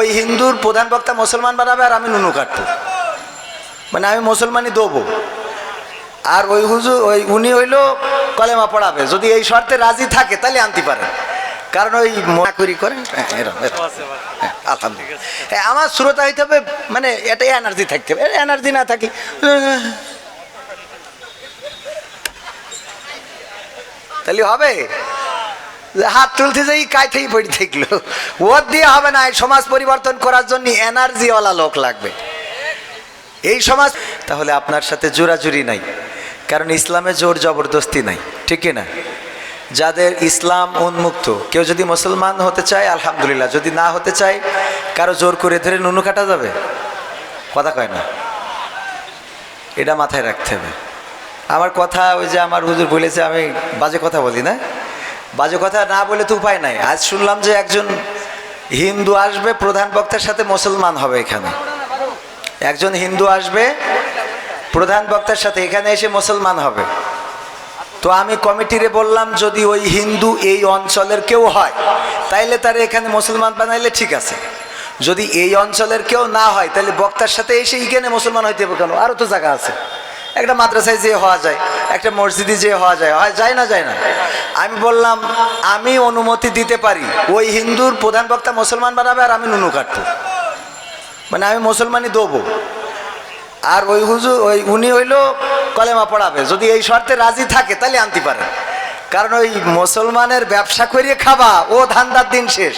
ওই হিন্দুর প্রধান বক্তা মুসলমান বানাবে আর আমি নুনু কাটবো। মানে আমি মুসলমানই দেবো। আর ওই হুজুর ওই উনি হইল কলেমা পড়াবে। যদি এই শর্তে রাজি থাকে তাহলে আনতে পারে কারণ ওই মনে করি হ্যাঁ, এরম, এরম। হ্যাঁ, আলহামদুলিল্লাহ। হ্যাঁ, আমার শ্রোতা হইতে হবে মানে এটা এনার্জি থাকতে হবে। এনার্জি না থাকি তাহলে হবে? হাত তুলতে যাই কাইতেই পড়ে থাকল। ওর দিয়ে হবে না, এই সমাজ পরিবর্তন করার জন্য এনার্জিওয়ালা লোক লাগবে। এই সমাজ তাহলে আপনার সাথে জোরাজুরি নাই, কারণ ইসলামে জোর জবরদস্তি নাই, ঠিক না? যাদের ইসলাম উন্মুক্ত, কেউ যদি মুসলমান হতে চায়, আলহামদুলিল্লাহ, যদি না হতে চায়, কারও জোর করে ধরে নুনু কাটা যাবে? কথা কয় না। এটা মাথায় রাখতে হবে। আমার কথা ওই যে আমার হুজুর বলেছে, আমি বাজে কথা বলি না? বাজে কথা না বলে তো উপায় নাই। আজ শুনলাম যে একজন হিন্দু আসবে, প্রধান বক্তার সাথে মুসলমান হবে এখানে। একজন হিন্দু আসবে, প্রধান বক্তার সাথে, এখানে এসে মুসলমান হবে। তো আমি কমিটিরে বললাম, যদি ওই হিন্দু এই অঞ্চলের কেউ হয়, তাইলে তারা এখানে মুসলমান বানাইলে ঠিক আছে। যদি এই অঞ্চলের কেউ না হয় তাহলে বক্তার সাথে এসে এখানে মুসলমান হইতে হবে কেন? আরও তো জায়গা আছে। একটা মাদ্রাসায় যেয়ে হওয়া যায়, একটা মসজিদে যেয়ে হওয়া যায়, হয় যায় না যায় না। আমি বললাম, আমি অনুমতি দিতে পারি, ওই হিন্দুর প্রধান বক্তা মুসলমান বানাবে আর আমি নুনু কাটবো। মানে আমি মুসলমানই দেবো। আর ওই হুজুর, ওই উনি হইল কলেমা পড়াবে। যদি এই শর্তে রাজি থাকে, তাহলে আনতে পারে কারণ ওই মুসলমানের ব্যবসা করিয়ে খাবা, ও ধান্দার দিন শেষ।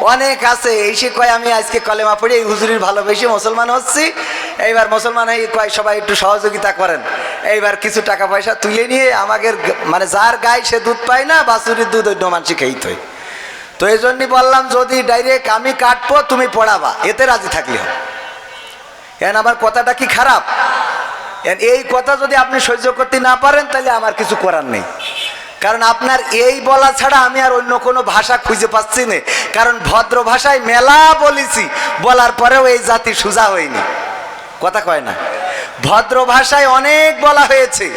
অনেক আছে, এই সে কয় আমি আজকে কলেমা পড়ে, এই হুজুরির ভালোবেসে মুসলমান হচ্ছি। এইবার মুসলমান হয়ে কয় সবাই একটু সহযোগিতা করেন। এইবার কিছু টাকা পয়সা তুলে নিয়ে গ- মানে যার গায়ে সে দুধ পায় না বাসুরির দুধ অন্য মানুষ খেয়েই থই তো এই জন্যই বললাম, যদি ডাইরেক্ট আমি কাটবো, তুমি পড়াবা। এতে রাজি থাকলে এখন আমার কথাটা কি খারাপ? এই কথা যদি আপনি সহ্য করতে না পারেন, তাহলে আমার কিছু করার নেই। কারণ আপনার এই বলা ছাড়া আমি আর অন্য কোনো ভাষা খুঁজে পাচ্ছি না। কারণ ভদ্র ভাষায় মেলা বলেছি, বলার পরেও এই জাতি সোজা হয়নি। কথা কয় না। ভদ্র ভাষায় অনেক বলা হয়েছে,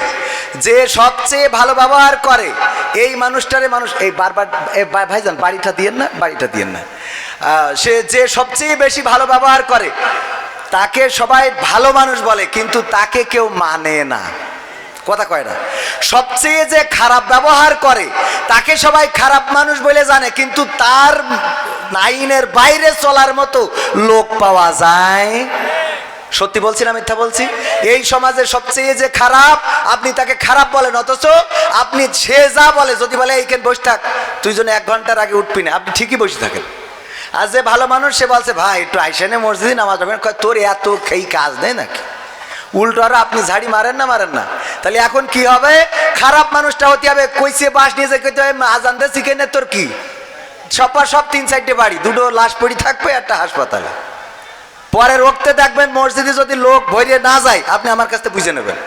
যে সবচেয়ে ভালো ব্যবহার করে। এই মানুষটারে মানুষ, এই বারবার ভাই- ভাইজান, বাড়িটা দিয়েন না, বাড়িটা দিয়েন না। সে যে সবচেয়ে বেশি ভালো ব্যবহার করে, তাকে সবাই ভালো মানুষ বলে, কিন্তু তাকে কেউ মানে না। কথা কয় না। সবচেয়ে যে খারাপ ব্যবহার করে, তাকে সবাই খারাপ মানুষ বলে জানে, কিন্তু তার আইনের বাইরে চলার মতো লোক পাওয়া যায়। সত্যি বলছি না মিথ্যা বলছি? এই সমাজে সবচেয়ে যে খারাপ, আপনি তাকে খারাপ বলেন, অথচ আপনি সে যা বলে, যদি বলে এইখানে বসে থাক? তুই যেন এক ঘণ্টার আগে উঠবি না। আপনি ঠিকই বসে থাকেন। আর যে ভালো মানুষ, সে বলছে, ভাই, একটু আইসেনে মসজিদ নামাজ তোর এত খেই কাজ নেই নাকি? উল্টো আরও আপনি ঝাড়ি মারেন না মারেন না। তাহলে এখন কি হবে? খারাপ মানুষটা হতে হবে, কইছে বাস নিয়ে কইতে হবে, আজান দে চিকেনের তোর কি? সবার সব তিন সাইডে বাড়ি, দুটো লাশ পড়ি থাকবে, একটা হাসপাতালে। পরে রক্তে দেখবেন, মসজিদে যদি লোক ভরিয়ে না যায়, আপনি আমার কাছ থেকে বুঝে নেবেন।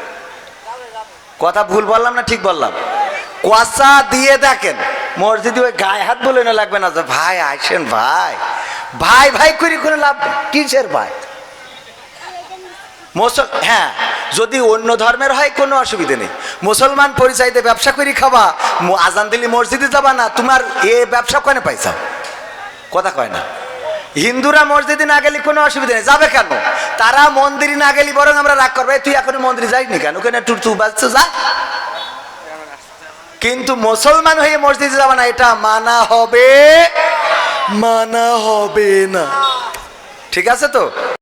কথা ভুল বললাম না ঠিক বললাম? কুয়াশা দিয়ে দেখেন, মসজিদে ওই গায়ে হাত বলে না লাগবে না ভাই আইসেন ভাই। ভাই ভাই করি করে লাভ। কিসের ভাই? মুসল হ্যাঁ যদি অন্য ধর্মের হয় কোনো অসুবিধে নেই। মুসলমান পরিচয়তে ব্যবসা করি খাবা আজান দিলি মসজিদে যাবা না, তোমার এ ব্যবসা কেন পাইছাও কথা কয় না। হিন্দুরা মসজিদে না গেলে কোনো অসুবিধা নেই। যাবে কেন? তারা মন্দিরে না গেলে বরং আমরা রাগ করবে তুই এখন মন্দিরে যাইনি কেন? ওখানে একটু তু বাজছে যা। কিন্তু মুসলমান হয়ে মসজিদে যাবে না, এটা মানা হবে মানা হবে না। ঠিক আছে তো?